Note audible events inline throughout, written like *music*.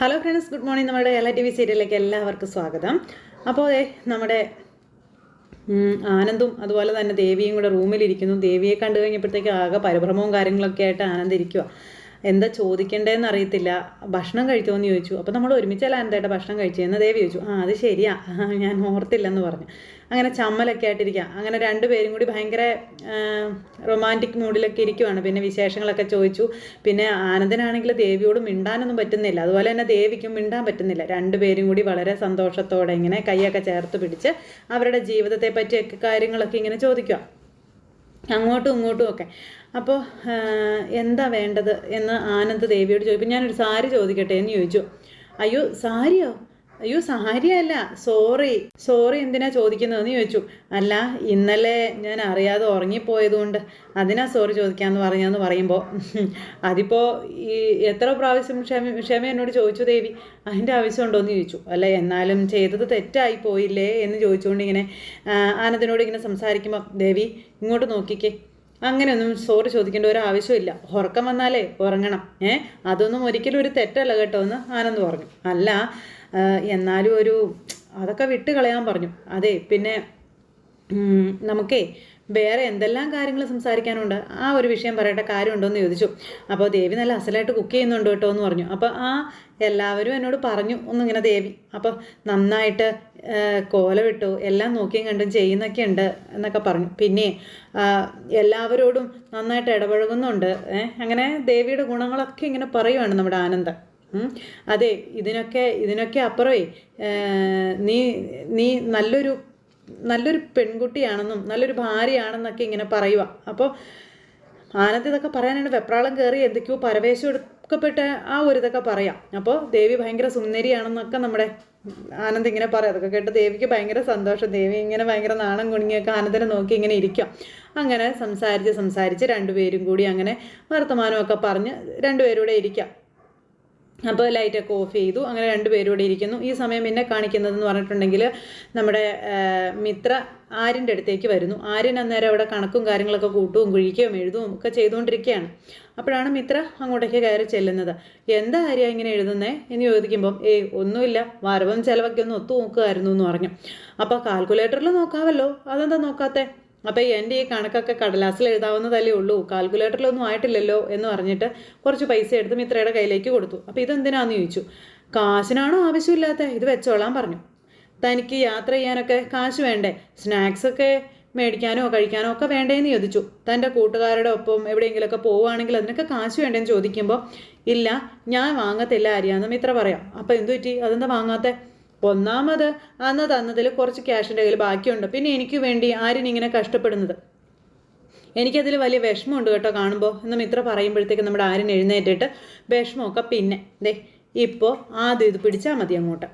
Hello friends good morning നമ്മുടെ എല്ലാ T V സീരിയലിലേക്ക് എല്ലാവർക്കും സ്വാഗതം. അപ്പോൾ അതെ നമ്മുടെ ആനന്ദും അതുപോലെ തന്നെ ദേവിയും കൂടെ റൂമിലിരിക്കുന്നു ദേവിയെ കണ്ടു കഴിഞ്ഞപ്പോഴത്തേക്ക് ആകെ പരിഭ്രമവും കാര്യങ്ങളൊക്കെ ആയിട്ട് ആനന്ദ് ഇരിക്കുക എന്താ ചോദിക്കേണ്ടതെന്ന് അറിയത്തില്ല. ഭക്ഷണം കഴിക്കുമോ എന്ന് ചോദിച്ചു. അപ്പോൾ നമ്മൾ ഒരുമിച്ചല്ല എന്തായിട്ട് ഭക്ഷണം കഴിച്ചതെന്ന് ദേവി ചോദിച്ചു. ആ അത് ശരിയാ. *laughs* ഞാൻ ഓർത്തില്ലെന്ന് പറഞ്ഞു. അങ്ങനെ ചമ്മലൊക്കെ ആയിട്ടിരിക്കുക അങ്ങനെ രണ്ടുപേരും കൂടി ഭയങ്കര റൊമാന്റിക് മൂഡിലൊക്കെ ഇരിക്കുവാണ്. പിന്നെ വിശേഷങ്ങളൊക്കെ ചോദിച്ചു. പിന്നെ ആനന്ദനാണെങ്കിൽ ദേവിയോട് മിണ്ടാനൊന്നും പറ്റുന്നില്ല. അതുപോലെ തന്നെ ദേവിക്കും മിണ്ടാൻ പറ്റുന്നില്ല. രണ്ടുപേരും കൂടി വളരെ സന്തോഷത്തോടെ ഇങ്ങനെ കൈയൊക്കെ ചേർത്ത് പിടിച്ച് അവരുടെ ജീവിതത്തെ പറ്റിയൊക്കെ കാര്യങ്ങളൊക്കെ ഇങ്ങനെ ചോദിക്കുക അങ്ങോട്ടും ഇങ്ങോട്ടും ഒക്കെ. അപ്പോൾ എന്താ വേണ്ടത് എന്ന് ആനന്ദ് ദേവിയോട് ചോദിക്കും ഞാനൊരു സാരി ചോദിക്കട്ടെ എന്ന് ചോദിച്ചു. അയ്യോ സാരിയോ? അയ്യോ സാരിയല്ല. സോറി. സോറി എന്തിനാ ചോദിക്കുന്നതെന്ന് ചോദിച്ചു. അല്ല ഇന്നലെ ഞാൻ അറിയാതെ ഉറങ്ങിപ്പോയതുകൊണ്ട് അതിനാ സോറി ചോദിക്കാമെന്ന് പറഞ്ഞതെന്ന് പറയുമ്പോൾ അതിപ്പോൾ ഈ എത്ര പ്രാവശ്യം ക്ഷമ ക്ഷമ എന്നോട് ചോദിച്ചു ദേവി? അതിന്റെ ആവശ്യമുണ്ടോ എന്ന് ചോദിച്ചു. അല്ല എന്നാലും ചെയ്തത് തെറ്റായി പോയില്ലേ എന്ന് ചോദിച്ചുകൊണ്ട് ഇങ്ങനെ ആനന്ദനോട് ഇങ്ങനെ സംസാരിക്കുമ്പോൾ ദേവി ഇങ്ങോട്ട് നോക്കിക്കേ. അങ്ങനെയൊന്നും സോറി ചോദിക്കേണ്ട ഒരു ആവശ്യമില്ല. ഉറക്കം വന്നാലേ ഉറങ്ങണം. ഏ? അതൊന്നും ഒരിക്കലും ഒരു തെറ്റല്ല കേട്ടോ എന്ന് ആനന്ദ് പറഞ്ഞു. അല്ല എന്നാലും ഒരു അതൊക്കെ വിട്ട് കളയാൻ പറഞ്ഞു. അതെ പിന്നെ നമുക്കേ വേറെ എന്തെല്ലാം കാര്യങ്ങൾ സംസാരിക്കാനുണ്ട്? ആ ഒരു വിഷയം പറയട്ടെ കാര്യമുണ്ടോ എന്ന് ചോദിച്ചു. അപ്പോൾ ദേവി നല്ല അസലായിട്ട് കുക്ക് ചെയ്യുന്നുണ്ട് കേട്ടോ എന്ന് പറഞ്ഞു. അപ്പോൾ ആ എല്ലാവരും എന്നോട് പറഞ്ഞു ഒന്നിങ്ങനെ ദേവി. അപ്പോൾ നന്നായിട്ട് കോല വിട്ടു എല്ലാം നോക്കിയും കണ്ടും ചെയ്യുന്നൊക്കെ ഉണ്ട് എന്നൊക്കെ പറഞ്ഞു. പിന്നെ എല്ലാവരോടും നന്നായിട്ട് ഇടപഴകുന്നുണ്ട്. അങ്ങനെ ദേവിയുടെ ഗുണങ്ങളൊക്കെ ഇങ്ങനെ പറയുവാണ് നമ്മുടെ ആനന്ദ അതെ ഇതിനൊക്കെ ഇതിനൊക്കെ അപ്പുറമേ നീ നീ നല്ലൊരു നല്ലൊരു പെൺകുട്ടിയാണെന്നും നല്ലൊരു ഭാര്യയാണെന്നൊക്കെ ഇങ്ങനെ പറയുക അപ്പോൾ ആനന്ദ് ഇതൊക്കെ പറയാനാണ് വെപ്രാളം കയറി എന്തൊക്കെയോ പരവേശം എടുക്കപ്പെട്ട ആ ഒരു ഇതൊക്കെ പറയാം. അപ്പോൾ ദേവി ഭയങ്കര സുന്ദരിയാണെന്നൊക്കെ നമ്മുടെ ആനന്ദ് ഇങ്ങനെ പറയാം. അതൊക്കെ കേട്ട് ദേവിക്ക് ഭയങ്കര സന്തോഷം. ദേവി ഇങ്ങനെ ഭയങ്കര നാണം കുണുങ്ങിയൊക്കെ ആനന്ദിനെ നോക്കി ഇങ്ങനെ ഇരിക്കാം. അങ്ങനെ സംസാരിച്ച് സംസാരിച്ച് രണ്ടുപേരും കൂടി അങ്ങനെ വർത്തമാനമൊക്കെ പറഞ്ഞ് രണ്ടുപേരും കൂടെ ഇരിക്കാം. അപ്പോൾ ലൈറ്റൊക്കെ ഓഫ് ചെയ്തു. അങ്ങനെ രണ്ടുപേരും കൂടെ ഇരിക്കുന്നു. ഈ സമയം എന്നെ കാണിക്കുന്നതെന്ന് പറഞ്ഞിട്ടുണ്ടെങ്കിൽ നമ്മുടെ മിത്ര ആര്യന്റെ അടുത്തേക്ക് വരുന്നു. ആര്യൻ അന്നേരം അവിടെ കണക്കും കാര്യങ്ങളൊക്കെ കൂട്ടുകയും കുഴിക്കുകയും എഴുതുകയും ഒക്കെ ചെയ്തുകൊണ്ടിരിക്കുകയാണ്. അപ്പോഴാണ് മിത്ര അങ്ങോട്ടേക്ക് കയറി ചെല്ലുന്നത്. എന്താ ആര്യ ഇങ്ങനെ എഴുതുന്നേ? എന്ന് ചോദിക്കുമ്പം ഏയ് ഒന്നുമില്ല. വരവും ചിലവൊക്കെ ഒന്ന് ഒത്തു നോക്കുമായിരുന്നു എന്ന് പറഞ്ഞു. അപ്പോൾ കാൽക്കുലേറ്ററിൽ നോക്കാമല്ലോ അതെന്താ നോക്കാത്തേ? അപ്പോൾ എന്റെ ഈ കണക്കൊക്കെ കടലാസിൽ എഴുതാവുന്നതല്ലേ ഉള്ളൂ. കാൽക്കുലേറ്ററിലൊന്നും ആയിട്ടില്ലല്ലോ എന്ന് പറഞ്ഞിട്ട് കുറച്ച് പൈസ എടുത്ത് മിത്രയുടെ കയ്യിലേക്ക് കൊടുത്തു. അപ്പോൾ ഇതെന്തിനാന്ന് ചോദിച്ചു. കാശിനാണോ ആവശ്യമില്ലാത്ത? ഇത് വെച്ചോളാൻ പറഞ്ഞു. തനിക്ക് യാത്ര ചെയ്യാനൊക്കെ കാശ് വേണ്ടേ? സ്നാക്സൊക്കെ മേടിക്കാനോ കഴിക്കാനോ ഒക്കെ വേണ്ടേന്ന് ചോദിച്ചു. തന്റെ കൂട്ടുകാരുടെ ഒപ്പം എവിടെയെങ്കിലുമൊക്കെ പോവുകയാണെങ്കിൽ അതിനൊക്കെ കാശ് വേണ്ടേന്ന് ചോദിക്കുമ്പോൾ ഇല്ല ഞാൻ വാങ്ങത്തില്ല അരിയാന്ന് മിത്ര പറയാം. അപ്പോൾ എന്തു പറ്റി? അതെന്താ വാങ്ങാത്തേ? ഒന്നാമത് അന്ന് തന്നതിൽ കുറച്ച് ക്യാഷിന്റെ കയ്യിൽ ബാക്കിയുണ്ട്. പിന്നെ എനിക്ക് വേണ്ടി ആരും ഇങ്ങനെ കഷ്ടപ്പെടുന്നത്. എനിക്കതിൽ വലിയ വിഷമമുണ്ട് കേട്ടോ കാണുമ്പോൾ. എന്ന് മിത്ര പറയുമ്പോഴത്തേക്ക് നമ്മുടെ ആര്യൻ എഴുന്നേറ്റിട്ട് വിഷമമൊക്കെ പിന്നെ. ദേ ഇപ്പോൾ ആദ്യം ഇത് പിടിച്ചാൽ മതി അങ്ങോട്ട്?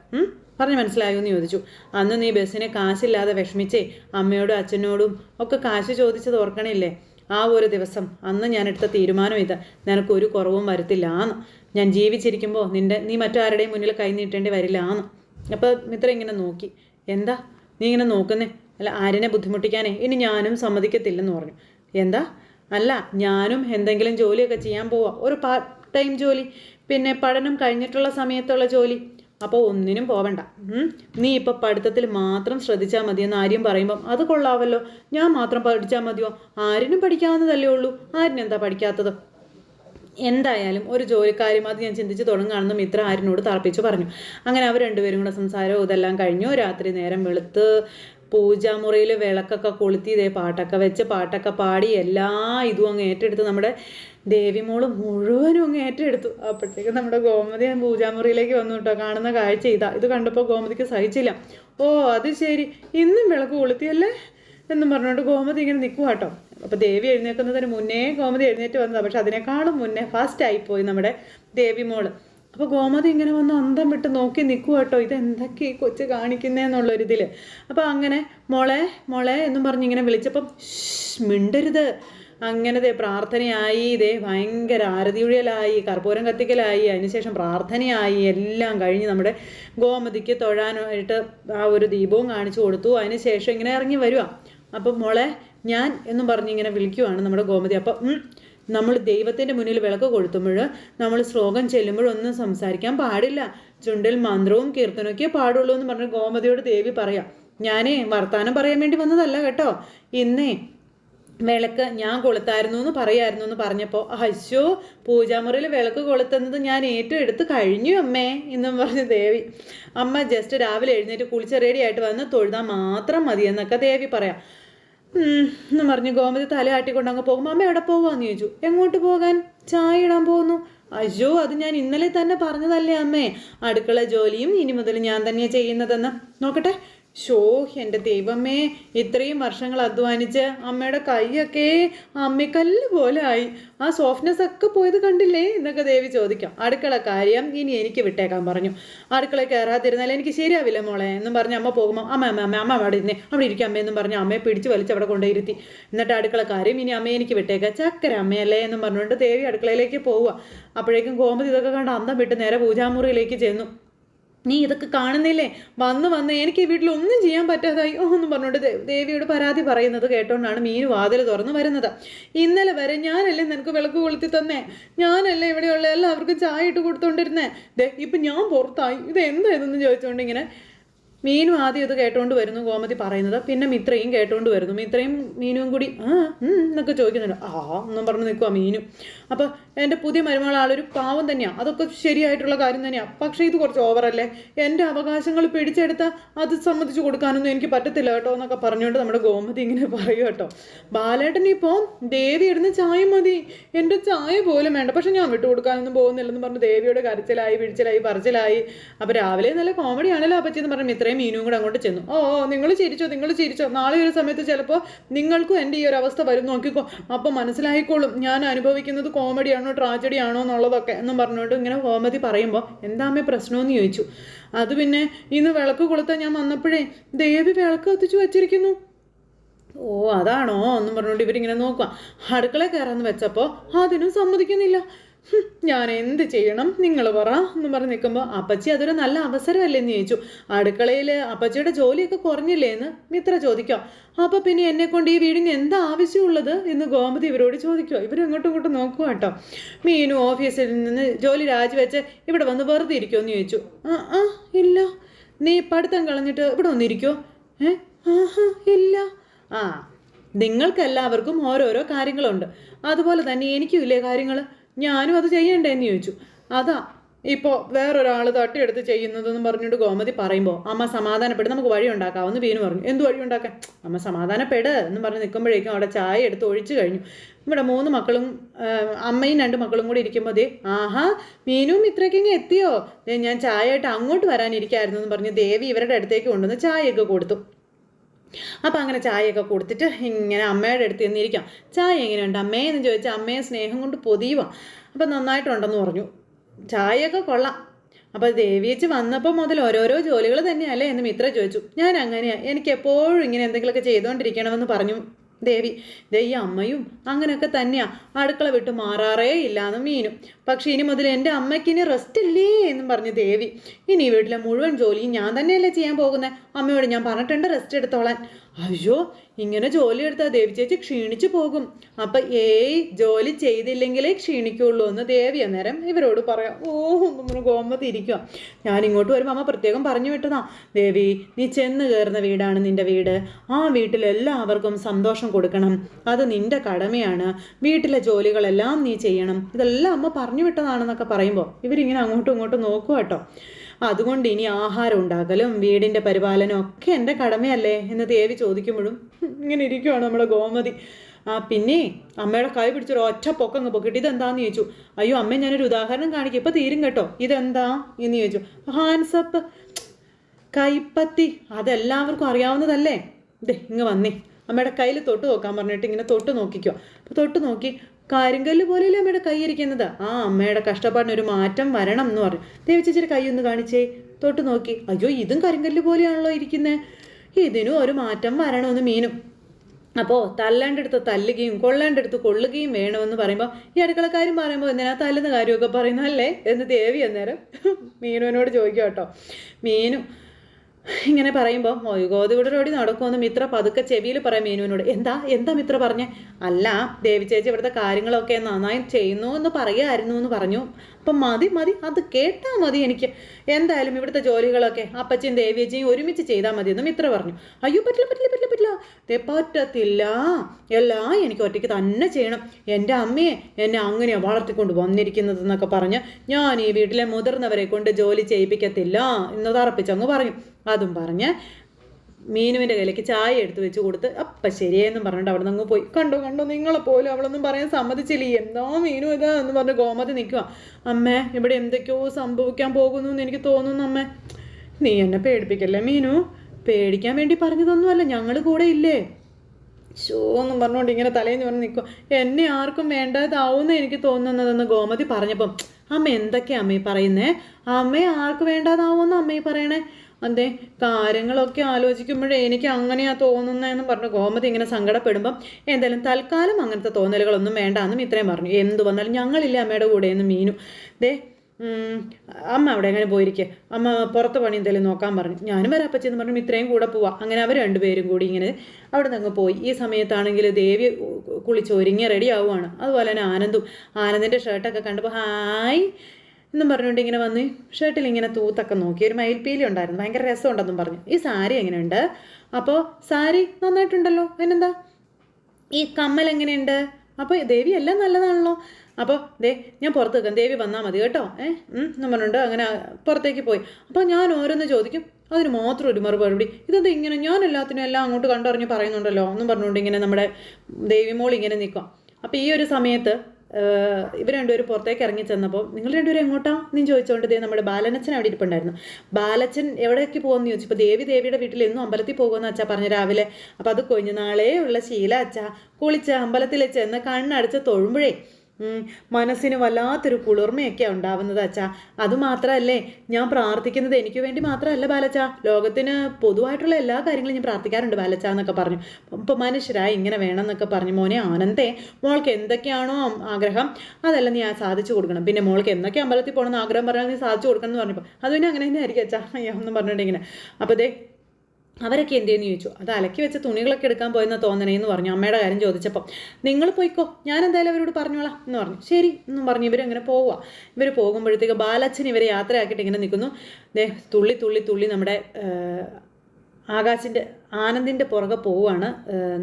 പറഞ്ഞ് മനസ്സിലായോ എന്ന് ചോദിച്ചു. അന്ന് നീ ബസ്സിന് കാശില്ലാതെ വിഷമിച്ചേ. അമ്മയോടും അച്ഛനോടും ഒക്കെ കാശ് ചോദിച്ചത് ഓർക്കണില്ലേ? ആ ഒരു ദിവസം അന്ന് ഞാൻ എടുത്ത തീരുമാനം ഇത്. നിനക്കൊരു കുറവും വരത്തില്ല ആന്ന് ഞാൻ ജീവിച്ചിരിക്കുമ്പോൾ നിന്റെ നീ മറ്റാരുടെയും മുന്നിൽ കൈ നീട്ടേണ്ടി വരില്ല ആന്ന് അപ്പോൾ മിത്ര ഇങ്ങനെ നോക്കി. എന്താ? നീ ഇങ്ങനെ നോക്കുന്നേ? അല്ല ആര്യനെ ബുദ്ധിമുട്ടിക്കാനേ? ഇനി ഞാനും സമ്മതിക്കത്തില്ലെന്ന് പറഞ്ഞു. എന്താ? അല്ല ഞാനും എന്തെങ്കിലും ജോലിയൊക്കെ ചെയ്യാൻ പോവാ. ഒരു പാർട്ട് ടൈം ജോലി. പിന്നെ പഠനം കഴിഞ്ഞിട്ടുള്ള സമയത്തുള്ള ജോലി. അപ്പോൾ ഒന്നിനും പോവണ്ട. നീ ഇപ്പോൾ പഠിത്തത്തിൽ മാത്രം ശ്രദ്ധിച്ചാൽ മതിയെന്ന് ആര്യം പറയുമ്പം അത് കൊള്ളാവല്ലോ. ഞാൻ മാത്രം പഠിച്ചാൽ മതിയോ? ആരിനും പഠിക്കാവുന്നതല്ലേ ഉള്ളൂ. ആരിനെന്താ പഠിക്കാത്തത്? എന്തായാലും ഒരു ജോലിക്കാരും അത് ഞാൻ ചിന്തിച്ച് തുടങ്ങുകയാണെന്ന് മിത്ര ആരിനോട് തർപ്പിച്ചു പറഞ്ഞു. അങ്ങനെ അവർ രണ്ടുപേരും കൂടെ സംസാരവും ഇതെല്ലാം കഴിഞ്ഞു. രാത്രി നേരം വെളുത്ത് പൂജാമുറിയിൽ വിളക്കൊക്കെ കൊളുത്തി ഇതേ പാട്ടൊക്കെ വെച്ച് പാട്ടൊക്കെ പാടി എല്ലാ ഇതും അങ്ങ് ഏറ്റെടുത്ത് നമ്മുടെ ദേവിമോൾ മുഴുവനും അങ്ങ് ഏറ്റെടുത്തു. അപ്പോഴത്തേക്ക് നമ്മുടെ ഗോമതി പൂജാമുറിയിലേക്ക് വന്നു കേട്ടോ. കാണുന്ന കാഴ്ച ഇതാ. ഇത് കണ്ടപ്പോൾ ഗോമതിക്ക് സഹിച്ചില്ല. ഓ അത് ശരി. ഇന്നും വിളക്ക് കൊളുത്തിയല്ലേ? എന്നും പറഞ്ഞുകൊണ്ട് ഗോമതി ഇങ്ങനെ നിൽക്കുക കേട്ടോ. അപ്പോൾ ദേവി എഴുന്നേൽക്കുന്നതിന് മുന്നേ ഗോമതി എഴുന്നേറ്റ് വന്നതാണ് പക്ഷെ അതിനേക്കാളും മുന്നേ ഫാസ്റ്റായി പോയി നമ്മുടെ ദേവി മോൾ. അപ്പോൾ ഗോമതി ഇങ്ങനെ വന്ന് അന്തം വിട്ട് നോക്കി നിൽക്കുക കേട്ടോ. ഇത് എന്തൊക്കെ ഈ കൊച്ച് കാണിക്കുന്നതെന്നുള്ളൊരിതിൽ അപ്പോൾ അങ്ങനെ മോളെ മോളെ എന്നും പറഞ്ഞ് ഇങ്ങനെ വിളിച്ചപ്പം മിണ്ടരുത്. അങ്ങനെ ദേ പ്രാർത്ഥനയായി ഇതേ ഭയങ്കര ആരതിയുഴലായി കർപ്പൂരം കത്തിക്കലായി അതിനുശേഷം പ്രാർത്ഥനയായി എല്ലാം കഴിഞ്ഞ് നമ്മുടെ ഗോമതിക്ക് തൊഴാനായിട്ട് ആ ഒരു ദീപവും കാണിച്ചു കൊടുത്തു. അതിനുശേഷം ഇങ്ങനെ ഇറങ്ങി വരുക അപ്പം മോളെ ഞാൻ എന്നും പറഞ്ഞ് ഇങ്ങനെ വിളിക്കുവാണ് നമ്മുടെ ഗോമതി. അപ്പം നമ്മൾ ദൈവത്തിന്റെ മുന്നിൽ വിളക്ക് കൊളുത്തുമ്പോൾ നമ്മൾ ശ്ലോകം ചെല്ലുമ്പോഴൊന്നും സംസാരിക്കാൻ പാടില്ല. ചുണ്ടിൽ മന്ത്രവും കീർത്തനമൊക്കെ പാടുള്ളൂ എന്ന് പറഞ്ഞ് ഗോമതിയോട് ദേവി പറയാം. ഞാനേ വർത്താനം പറയാൻ വേണ്ടി വന്നതല്ല കേട്ടോ. ഇന്നേ വിളക്ക് ഞാൻ കൊളുത്തായിരുന്നു എന്ന് പറയായിരുന്നു എന്ന് പറഞ്ഞപ്പോൾ അശോ പൂജാമുറിയിൽ വിളക്ക് കൊളുത്തുന്നത് ഞാൻ ഏറ്റവും എടുത്ത് കഴിഞ്ഞു അമ്മേ എന്നും പറഞ്ഞു ദേവി. അമ്മ ജസ്റ്റ് രാവിലെ എഴുന്നേറ്റ് കുളിച്ച റെഡിയായിട്ട് വന്ന് തൊഴുതാൽ മാത്രം മതി എന്നൊക്കെ ദേവി പറയാം. എന്ന് പറഞ്ഞ് ഗോമതി തലയാട്ടിക്കൊണ്ട് അങ്ങ് പോകുമ്പോൾ അമ്മ എവിടെ പോവാന്ന് ചോദിച്ചു. എങ്ങോട്ട് പോകാൻ? ചായ ഇടാൻ പോകുന്നു. അയ്യോ അത് ഞാൻ ഇന്നലെ തന്നെ പറഞ്ഞതല്ലേ അമ്മേ. അടുക്കള ജോലിയും ഇനി മുതൽ ഞാൻ തന്നെയാണ് ചെയ്യുന്നതെന്ന്. നോക്കട്ടെ. ഷോ എന്റെ ദൈവമേ ഇത്രയും വർഷങ്ങൾ അധ്വാനിച്ച് അമ്മയുടെ കൈയൊക്കെ അമ്മക്കല്ല് പോലെ ആയി. ആ സോഫ്റ്റ്നെസ് ഒക്കെ പോയത് കണ്ടില്ലേ? എന്നൊക്കെ ദേവി ചോദിക്കാം. അടുക്കള കാര്യം ഇനി എനിക്ക് വിട്ടേക്കാൻ പറഞ്ഞു. അടുക്കള കയറാതിരുന്നാൽ എനിക്ക് ശരിയാവില്ല മോളെ എന്നും പറഞ്ഞ് അമ്മ പോകുമ്പോൾ അമ്മ അമ്മ അമ്മ അമ്മ അവിടെ ഇരുന്നേ അവിടെ ഇരിക്കും അമ്മയെന്നും പറഞ്ഞ് അമ്മയെ പിടിച്ച് വലിച്ച് അവിടെ കൊണ്ടുപോയിരുത്തി എന്നിട്ട് അടുക്കള കാര്യം ഇനി അമ്മയെ എനിക്ക് വിട്ടേക്കാം. ചക്കര അമ്മയല്ലേ എന്നും പറഞ്ഞുകൊണ്ട് ദേവി അടുക്കളയിലേക്ക് പോവുക. അപ്പോഴേക്കും ഗോമതി ഇതൊക്കെ കണ്ട് അന്തം വിട്ട് നേരെ പൂജാമുറിയിലേക്ക് ചെന്നു. നീ ഇതൊക്കെ കാണുന്നില്ലേ? വന്ന് വന്ന് എനിക്ക് ഈ വീട്ടിൽ ഒന്നും ചെയ്യാൻ പറ്റാതായി. ഓ എന്ന് പറഞ്ഞുകൊണ്ട് ദേവിയോട് പരാതി പറയുന്നത് കേട്ടോണ്ടാണ് മീന് വാതിൽ തുറന്ന് വരുന്നത്. ഇന്നലെ വരെ ഞാനല്ലേ നിനക്ക് വിളക്ക് കൊളുത്തി തന്നെ? ഞാനല്ലേ ഇവിടെയുള്ള എല്ലാവർക്കും ചായ ഇട്ട് കൊടുത്തോണ്ടിരുന്നേ? ദേ ഇപ്പം ഞാൻ പുറത്തായി. ഇത് എന്താ ഇതെന്ന് ചോദിച്ചുകൊണ്ട് ഇങ്ങനെ മീനും ആദ്യം ഇത് കേട്ടോണ്ട് വരുന്നു ഗോമതി പറയുന്നത്. പിന്നെ മിത്രയും കേട്ടോണ്ട് വരുന്നു. മിത്രയും മീനും കൂടി ആ എന്നൊക്കെ ചോദിക്കുന്നുണ്ട്. ആ എന്നും പറഞ്ഞ് നിൽക്കുക മീനു. അപ്പോൾ എന്റെ പുതിയ മരുമകൾ ആളൊരു പാവം തന്നെയാണ് അതൊക്കെ ശരിയായിട്ടുള്ള കാര്യം തന്നെയാണ് പക്ഷേ ഇത് കുറച്ച് ഓവറല്ലേ? എന്റെ അവകാശങ്ങൾ പിടിച്ചെടുത്ത അത് സമ്മതിച്ചു കൊടുക്കാനൊന്നും എനിക്ക് പറ്റത്തില്ല കേട്ടോ എന്നൊക്കെ പറഞ്ഞുകൊണ്ട് നമ്മുടെ ഗോമതി ഇങ്ങനെ പറയും കേട്ടോ. ബാലേട്ടൻ ഇപ്പോൾ ദേവി ഇടുന്ന ചായ മതി. എന്റെ ചായ പോലും വേണ്ട. പക്ഷെ ഞാൻ വിട്ടു കൊടുക്കാനൊന്നും പോകുന്നില്ലെന്ന് പറഞ്ഞ് ദേവിയുടെ കരച്ചിലായി പിടിച്ചിലായി പറച്ചിലായി. അപ്പോൾ രാവിലെ നല്ല കോമഡി ആണല്ലോ അപ്പച്ചി പറഞ്ഞ് ഇത്രയും മീനും കൂടെ അങ്ങോട്ട് ചെന്നു. ഓ നിങ്ങൾ ചിരിച്ചോ നിങ്ങൾ ചിരിച്ചോ. നാളെ ഒരു സമയത്ത് ചിലപ്പോൾ നിങ്ങൾക്കും എന്റെ ഈ ഒരു അവസ്ഥ വരും. നോക്കിക്കോ. അപ്പോൾ മനസ്സിലായിക്കോളും. ഞാൻ അനുഭവിക്കുന്നത് കോമഡിയാണോ ട്രാജഡി ആണോ എന്നുള്ളതൊക്കെ എന്നും പറഞ്ഞുകൊണ്ട് ഇങ്ങനെ ഹോമതി പറയുമ്പോൾ എന്താമേ പ്രശ്നമെന്ന് ചോദിച്ചു. അത് പിന്നെ ഇന്ന് വിളക്ക് കൊളുത്താൻ ഞാൻ വന്നപ്പോഴേ ദേവി വിളക്ക് കത്തിച്ചു വച്ചിരിക്കുന്നു. ഓ അതാണോ? എന്നും പറഞ്ഞുകൊണ്ട് ഇവരിങ്ങനെ നോക്കുക അടുക്കള കയറാന്ന് വെച്ചപ്പോൾ അതിനും സമ്മതിക്കുന്നില്ല. ഞാൻ എന്ത് ചെയ്യണം? നിങ്ങൾ പറ എന്ന് പറഞ്ഞ് നിൽക്കുമ്പോൾ അപ്പച്ചി അതൊരു നല്ല അവസരമല്ലേ? എന്ന് ചോദിച്ചു. അടുക്കളയിൽ അപ്പച്ചിയുടെ ജോലിയൊക്കെ കുറഞ്ഞില്ലേ എന്ന് മിത്ര ചോദിക്കാം അപ്പോൾ പിന്നെ എന്നെ കൊണ്ട് ഈ വീടിന് എന്താ ആവശ്യമുള്ളത്? എന്ന് ഗോമതി ഇവരോട് ചോദിക്കുക. ഇവർ ഇങ്ങോട്ടും ഇങ്ങോട്ടും നോക്കുക കേട്ടോ. മീനു ഓഫീസിൽ നിന്ന് ജോലി രാജിവെച്ച് ഇവിടെ വന്ന് വെറുതെ ഇരിക്കുമോ എന്ന് ചോദിച്ചു. ആ ആ ഇല്ല. നീ പഠിത്തം കളഞ്ഞിട്ട് ഇവിടെ വന്നിരിക്കോ ഏ? ആഹാ ഇല്ല. ആ നിങ്ങൾക്കെല്ലാവർക്കും ഓരോരോ കാര്യങ്ങളുണ്ട്. അതുപോലെ തന്നെ എനിക്കും ഇല്ലേ കാര്യങ്ങൾ ഞാനും അത് ചെയ്യണ്ടേ എന്ന് ചോദിച്ചു. അതാ ഇപ്പോൾ വേറൊരാൾ തട്ടിയെടുത്ത് ചെയ്യുന്നതെന്ന് പറഞ്ഞിട്ട് ഗോമതി പറയുമ്പോൾ അമ്മ സമാധാനപ്പെട്ട് നമുക്ക് വഴി ഉണ്ടാക്കാമെന്ന് വീനു പറഞ്ഞു. എന്ത് വഴി ഉണ്ടാക്കാൻ? അമ്മ സമാധാനപ്പെട്. എന്ന് പറഞ്ഞ് നിൽക്കുമ്പോഴേക്കും അവിടെ ചായ എടുത്ത് ഒഴിച്ചു കഴിഞ്ഞു. ഇവിടെ മൂന്ന് മക്കളും അമ്മയും രണ്ട് മക്കളും കൂടി ഇരിക്കുമ്പോൾ ദേ ആഹാ മീനും ഇത്രയ്ക്കെങ്കിൽ എത്തിയോ? ഞാൻ ചായ ആയിട്ട് അങ്ങോട്ട് വരാനിരിക്കായിരുന്നു എന്ന് പറഞ്ഞ് ദേവി ഇവരുടെ അടുത്തേക്ക് കൊണ്ടുവന്ന് ചായയൊക്കെ കൊടുത്തു. അപ്പം അങ്ങനെ ചായയൊക്കെ കൊടുത്തിട്ട് ഇങ്ങനെ അമ്മയുടെ അടുത്ത് ചെന്നിരിക്കാം. ചായ എങ്ങനെയുണ്ട് അമ്മേ എന്ന് ചോദിച്ചാൽ അമ്മയെ സ്നേഹം കൊണ്ട് പൊതിയുവാ. അപ്പം നന്നായിട്ടുണ്ടെന്ന് പറഞ്ഞു. ചായയൊക്കെ കൊള്ളാം. അപ്പോൾ ദേവിയച്ച് വന്നപ്പോൾ മുതൽ ഓരോരോ ജോലികൾ തന്നെയല്ലേ എന്ന് മിത്ര ചോദിച്ചു. ഞാൻ അങ്ങനെയാണ് എനിക്ക് എപ്പോഴും ഇങ്ങനെ എന്തെങ്കിലുമൊക്കെ ചെയ്തുകൊണ്ടിരിക്കണമെന്ന് പറഞ്ഞു. ദേവി ദേ അമ്മയും അങ്ങനെയൊക്കെ തന്നെയാ. അടുക്കള വിട്ട് മാറാറേ ഇല്ലാന്ന് മീനും. പക്ഷെ ഇനി മുതൽ എന്റെ അമ്മയ്ക്ക് ഇനി റെസ്റ്റ് ഇല്ലേ എന്നും പറഞ്ഞു ദേവി. ഇനി വീട്ടിലെ മുഴുവൻ ജോലിയും ഞാൻ തന്നെയല്ലേ ചെയ്യാൻ പോകുന്നത് അമ്മയോട് ഞാൻ പറഞ്ഞിട്ടുണ്ട് റെസ്റ്റ് എടുത്തോളാൻ. അയ്യോ ഇങ്ങനെ ജോലി എടുത്താൽ ദേവി ചേച്ചി ക്ഷീണിച്ചു പോകും. അപ്പം ഏയ് ജോലി ചെയ്തില്ലെങ്കിലേ ക്ഷീണിക്കുള്ളൂ എന്ന് ദേവി അന്നേരം ഇവരോട് പറയാം. ഓ നമ്മൾ ഗോമതി ഞാൻ ഇങ്ങോട്ട് വരുമ്പോൾ അമ്മ പ്രത്യേകം പറഞ്ഞു വിട്ടതാ. ദേവി നീ ചെന്ന് കയറുന്ന വീടാണ് നിന്റെ വീട്. ആ വീട്ടിൽ എല്ലാവർക്കും സന്തോഷം കൊടുക്കണം. അത് നിന്റെ കടമയാണ്. വീട്ടിലെ ജോലികളെല്ലാം നീ ചെയ്യണം. ഇതെല്ലാം അമ്മ പറഞ്ഞു വിട്ടതാണെന്നൊക്കെ പറയുമ്പോൾ ഇവരിങ്ങനെ അങ്ങോട്ടും ഇങ്ങോട്ടും നോക്കുക കേട്ടോ അതുകൊണ്ട് ഇനി ആഹാരം ഉണ്ടാക്കലും വീടിന്റെ പരിപാലനം ഒക്കെ എന്റെ കടമയല്ലേ എന്ന് ദേവി ചോദിക്കുമ്പോഴും ഇങ്ങനെ ഇരിക്കുവാണ് നമ്മുടെ ഗോമതി. ആ പിന്നെ അമ്മയുടെ കൈ പിടിച്ചൊരു ഒറ്റ പൊക്കങ്ങ് പൊക്കിട്ട് ഇതെന്താന്ന് ചോദിച്ചു? അയ്യോ അമ്മ ഞാനൊരു ഉദാഹരണം കാണിക്കും. ഇപ്പം തീരും കേട്ടോ. ഇതെന്താ എന്ന് ചോദിച്ചു. ഹാൻസപ്പ് കൈപ്പത്തി. അതെല്ലാവർക്കും അറിയാവുന്നതല്ലേ? ഇതേ ഇങ്ങ് വന്നേ. അമ്മയുടെ കയ്യിൽ തൊട്ട് നോക്കാൻ പറഞ്ഞിട്ട് ഇങ്ങനെ തൊട്ട് നോക്കിക്കോ. അപ്പോൾ തൊട്ട് നോക്കി കരിങ്കല്ല് പോലെയല്ലേ അമ്മയുടെ കൈ ഇരിക്കുന്നത്? ആ അമ്മയുടെ കഷ്ടപ്പാടിന് ഒരു മാറ്റം വരണം എന്ന് പറഞ്ഞു. ദേവിച്ചേച്ചിയുടെ കൈ ഒന്ന് കാണിച്ചേ. തൊട്ട് നോക്കി. അയ്യോ ഇതും കരിങ്കല്ല് പോലെയാണല്ലോ ഇരിക്കുന്നത് ഇതിനും ഒരു മാറ്റം വരണമെന്ന് മീനും. അപ്പോൾ തല്ലാണ്ടെടുത്ത് തല്ലുകയും കൊള്ളാണ്ടെടുത്ത് കൊള്ളുകയും വേണമെന്ന് പറയുമ്പോൾ ഈ അടുക്കളക്കാരും പറയുമ്പോൾ എന്തിനാ തല്ലുന്ന കാര്യമൊക്കെ പറയുന്നതല്ലേ? എന്ന് ദേവി അന്നേരം മീനുവിനോട് ചോദിക്കാം കേട്ടോ മീനും ഇങ്ങനെ പറയുമ്പോൾ ഗോതവിടെ ഓടി നടക്കുമെന്ന് മിത്ര പതുക്കെ ചെവിയിൽ പറയാം മീനുവിനോട്. എന്താ? എന്താ മിത്ര പറഞ്ഞേ? അല്ല ദേവി ചേച്ചി ഇവിടുത്തെ കാര്യങ്ങളൊക്കെ നന്നായി ചെയ്യുന്നു എന്ന് പറയുമായിരുന്നു എന്ന് പറഞ്ഞു. അപ്പം മതി മതി. അത് കേട്ടാൽ മതി എനിക്ക്. എന്തായാലും ഇവിടുത്തെ ജോലികളൊക്കെ അപ്പച്ചയും ദേവിയച്ചയും ഒരുമിച്ച് ചെയ്താൽ മതി എന്നും ഇത്ര പറഞ്ഞു. അയ്യോ പറ്റില്ല പറ്റില്ല പറ്റില്ല പറ്റില്ല. ദേ പറ്റത്തില്ല. എല്ലാം എനിക്ക് ഒറ്റയ്ക്ക് തന്നെ ചെയ്യണം. എന്റെ അമ്മയെ എന്നെ അങ്ങനെയാണ് വളർത്തിക്കൊണ്ട് വന്നിരിക്കുന്നത് എന്നൊക്കെ പറഞ്ഞ് ഞാൻ ഈ വീട്ടിലെ മുതിർന്നവരെ കൊണ്ട് ജോലി ചെയ്യിപ്പിക്കത്തില്ല എന്ന് തറപ്പിച്ചങ്ങ് പറഞ്ഞു. അതും പറഞ്ഞ് മീനുവിന്റെ കയ്യിലേക്ക് ചായ എടുത്ത് വെച്ച് കൊടുത്ത് അപ്പം ശരിയെന്നും പറഞ്ഞിട്ട് അവിടെ നിന്ന് പോയി. കണ്ടോ കണ്ടോ നിങ്ങളെ പോലും അവളൊന്നും പറയാൻ സമ്മതിച്ചില്ല? എന്തോ മീനു ഇതാ? എന്ന് പറഞ്ഞ് ഗോമതി നിൽക്കുക അമ്മേ ഇവിടെ എന്തൊക്കെയോ സംഭവിക്കാൻ പോകുന്നു എന്ന് എനിക്ക് തോന്നുന്നു അമ്മേ. നീ എന്നെ പേടിപ്പിക്കല്ലേ മീനു? പേടിക്കാൻ വേണ്ടി പറഞ്ഞതൊന്നുമല്ല ഞങ്ങൾ കൂടെ ഇല്ലേ? ഷോ എന്നും പറഞ്ഞുകൊണ്ട് ഇങ്ങനെ തലേന്ന് പറഞ്ഞ് നിൽക്കും എന്നെ ആർക്കും വേണ്ടതാവുമെന്ന് എനിക്ക് തോന്നുന്നതെന്ന് ഗോമതി പറഞ്ഞപ്പം അമ്മ എന്തൊക്കെയാ അമ്മേ പറയുന്നേ? അമ്മയെ ആർക്ക് വേണ്ടതാവുമെന്ന് അമ്മയെ പറയണേ? അതെ കാര്യങ്ങളൊക്കെ ആലോചിക്കുമ്പോഴേ എനിക്ക് അങ്ങനെയാ തോന്നുന്നതെന്ന് പറഞ്ഞു. ഗോമതി ഇങ്ങനെ സങ്കടപ്പെടുമ്പം എന്തായാലും തൽക്കാലം അങ്ങനത്തെ തോന്നലുകളൊന്നും വേണ്ട എന്നും ഇത്രയും പറഞ്ഞു. എന്ത് വന്നാലും ഞങ്ങളില്ലേ അമ്മയുടെ കൂടെ എന്ന് മീനു. ദേ അമ്മ അവിടെ എങ്ങനെ പോയിരിക്കുക അമ്മ പുറത്ത് പണി എന്തെങ്കിലും നോക്കാൻ പറഞ്ഞു. ഞാനും വരാം അപ്പച്ചെന്ന് പറഞ്ഞു. ഇത്രയും കൂടെ പോവാം. അങ്ങനെ അവർ രണ്ടുപേരും കൂടി ഇങ്ങനെ അവിടെ നിന്ന് പോയി. ഈ സമയത്താണെങ്കിൽ ദേവി കുളിച്ച് ഒരുങ്ങി റെഡി ആവുകയാണ് അതുപോലെ തന്നെ ആനന്ദും ആനന്ദിന്റെ ഷർട്ടൊക്കെ കണ്ടപ്പോൾ ഹായ് എന്നും പറഞ്ഞുകൊണ്ട് ഇങ്ങനെ വന്ന് ഷർട്ടിൽ ഇങ്ങനെ തൂത്തൊക്കെ നോക്കി. ഒരു മയിൽപ്പീലി ഉണ്ടായിരുന്നു. ഭയങ്കര രസമുണ്ടെന്നും പറഞ്ഞു. ഈ സാരി എങ്ങനെയുണ്ട്? അപ്പോൾ സാരി നന്നായിട്ടുണ്ടല്ലോ. അതിനെന്താ? ഈ കമ്മൽ എങ്ങനെയുണ്ട്? അപ്പോൾ ദേവി എല്ലാം നല്ലതാണല്ലോ. അപ്പോൾ ദേ ഞാൻ പുറത്ത് വെക്കാം ദേവി വന്നാൽ മതി കേട്ടോ. ഏ? എന്നും പറഞ്ഞുകൊണ്ട് അങ്ങനെ പുറത്തേക്ക് പോയി. അപ്പോൾ ഞാൻ ഓരോന്ന് ചോദിക്കും. അതിന് മാത്രം ഒരു മറുപടി. ഇതെന്താ ഇങ്ങനെ? ഞാൻ എല്ലാത്തിനും എല്ലാം അങ്ങോട്ട് കണ്ടറിഞ്ഞ് പറയുന്നുണ്ടല്ലോ. എന്നും പറഞ്ഞുകൊണ്ട് ഇങ്ങനെ നമ്മുടെ ദേവിമോൾ ഇങ്ങനെ നിൽക്കാം അപ്പോൾ ഈ ഒരു സമയത്ത് ഇവർ രണ്ടുപേരും പുറത്തേക്ക് ഇറങ്ങി ചെന്നപ്പോൾ നിങ്ങൾ രണ്ടുപേരും എങ്ങോട്ടാ? നീ ചോദിച്ചുകൊണ്ട് ദേ നമ്മുടെ ബാലനച്ചൻ അവിടെ ഇരിപ്പുണ്ടായിരുന്നു. ബാലച്ചൻ എവിടേക്ക് പോകുമെന്ന് ചോദിച്ചു ഇപ്പോൾ ദേവി ദേവിയുടെ വീട്ടിൽ എന്നും അമ്പലത്തിൽ പോകുമെന്ന് അച്ഛാ പറഞ്ഞു രാവിലെ. അപ്പോൾ അത് കൊഞ്ഞു നാളേ ഉള്ള ശീല അച്ഛാ കുളിച്ച് അമ്പലത്തിൽ ചെന്ന് കണ്ണടച്ച് തൊഴുമ്പോഴേ മനസ്സിന് വല്ലാത്തൊരു കുളിർമയൊക്കെ ഉണ്ടാവുന്നത് അച്ഛാ. അതുമാത്രമല്ലേ ഞാൻ പ്രാർത്ഥിക്കുന്നത് എനിക്ക് വേണ്ടി മാത്രമല്ല ബാലച്ച. ലോകത്തിന് പൊതുവായിട്ടുള്ള എല്ലാ കാര്യങ്ങളും ഞാൻ പ്രാർത്ഥിക്കാറുണ്ട് ബാലച്ച എന്നൊക്കെ പറഞ്ഞു. ഇപ്പോൾ മനുഷ്യരായി ഇങ്ങനെ വേണം എന്നൊക്കെ പറഞ്ഞു. മോനെ ആനന്ദേ മോൾക്ക് എന്തൊക്കെയാണോ ആഗ്രഹം അതെല്ലാം നീ സാധിച്ചു കൊടുക്കണം. പിന്നെ മോൾക്ക് എന്തൊക്കെ അമ്പലത്തിൽ പോകണമെന്ന് ആഗ്രഹം പറഞ്ഞാൽ നീ സാധിച്ചു കൊടുക്കണം എന്ന് പറഞ്ഞപ്പോൾ അത് പിന്നെ അങ്ങനെ തന്നെ ആയിരിക്കും അച്ഛാ അയ്യാ ഒന്നും പറഞ്ഞിട്ട് ഇങ്ങനെ അപ്പോൾ ദേ അവരൊക്കെ എന്തേന്ന് ചോദിച്ചു. അത് അലക്കി വെച്ച തുണികളൊക്കെ എടുക്കാൻ പോയെന്ന് തോന്നണേന്ന് പറഞ്ഞു. അമ്മയുടെ കാര്യം ചോദിച്ചപ്പോൾ നിങ്ങൾ പോയിക്കോ. ഞാൻ എന്തായാലും അവരോട് പറഞ്ഞോളാം. എന്ന് പറഞ്ഞു. ശരി. എന്നും പറഞ്ഞു. ഇവരങ്ങനെ പോവുക ഇവർ പോകുമ്പോഴത്തേക്ക് ബാലച്ചൻ ഇവരെ യാത്രയാക്കിയിട്ട് ഇങ്ങനെ നിൽക്കുന്നു ദേ തുള്ളി തുള്ളി തുള്ളി നമ്മുടെ ആകാശിന്റെ ആനന്ദിന്റെ പുറകെ പോവുകയാണ്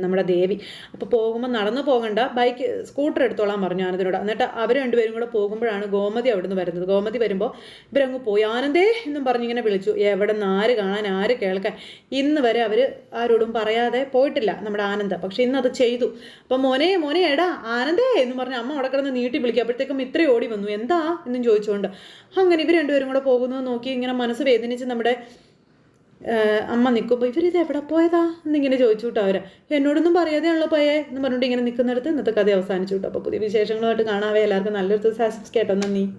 നമ്മുടെ ദേവി. അപ്പോൾ പോകുമ്പോൾ നടന്നു പോകണ്ട ബൈക്ക് സ്കൂട്ടർ എടുത്തോളാൻ പറഞ്ഞു ആനന്ദിനോട്. എന്നിട്ട് അവർ രണ്ടുപേരും കൂടെ പോകുമ്പോഴാണ് ഗോമതി അവിടെ നിന്ന് വരുന്നത്. ഗോമതി വരുമ്പോൾ ഇവരങ്ങ് പോയി. ആനന്ദേ എന്നും പറഞ്ഞിങ്ങനെ വിളിച്ചു. എവിടെ നിന്ന് ആര് കാണാൻ ആര് കേൾക്കാൻ? ഇന്ന് വരെ അവർ ആരോടും പറയാതെ പോയിട്ടില്ല നമ്മുടെ ആനന്ദ. പക്ഷേ ഇന്ന് അത് ചെയ്തു. അപ്പം മോനെ മോനെ എടാ ആനന്ദേ എന്ന് പറഞ്ഞ് അമ്മ അവിടെ കിടന്ന് നീട്ടി വിളിക്കുക അപ്പോഴത്തേക്കും ഇത്ര ഓടി വന്നു. എന്താ? എന്നും ചോദിച്ചുകൊണ്ട്. അങ്ങനെ ഇവർ രണ്ടുപേരും കൂടെ പോകുന്നത് നോക്കി ഇങ്ങനെ മനസ്സ് വേദനിച്ച് നമ്മുടെ അമ്മ നിൽക്കുമ്പോൾ ഇവരിത് എവിടെ പോയതാ എന്നിങ്ങനെ ചോദിച്ചു കേട്ടോ അവരെ. എന്നോടൊന്നും പറയാതെ ഉള്ള പോയേ എന്ന് പറഞ്ഞിട്ട് ഇങ്ങനെ നിൽക്കുന്നിടത്ത് ഇന്നത്തെ കഥ അവസാനിച്ചു കേട്ടോ. അപ്പോൾ പുതിയ വിശേഷങ്ങളുമായിട്ട് കാണാവേ. എല്ലാവർക്കും നല്ലൊരു ദിവസം കേട്ടോ. നന്ദി.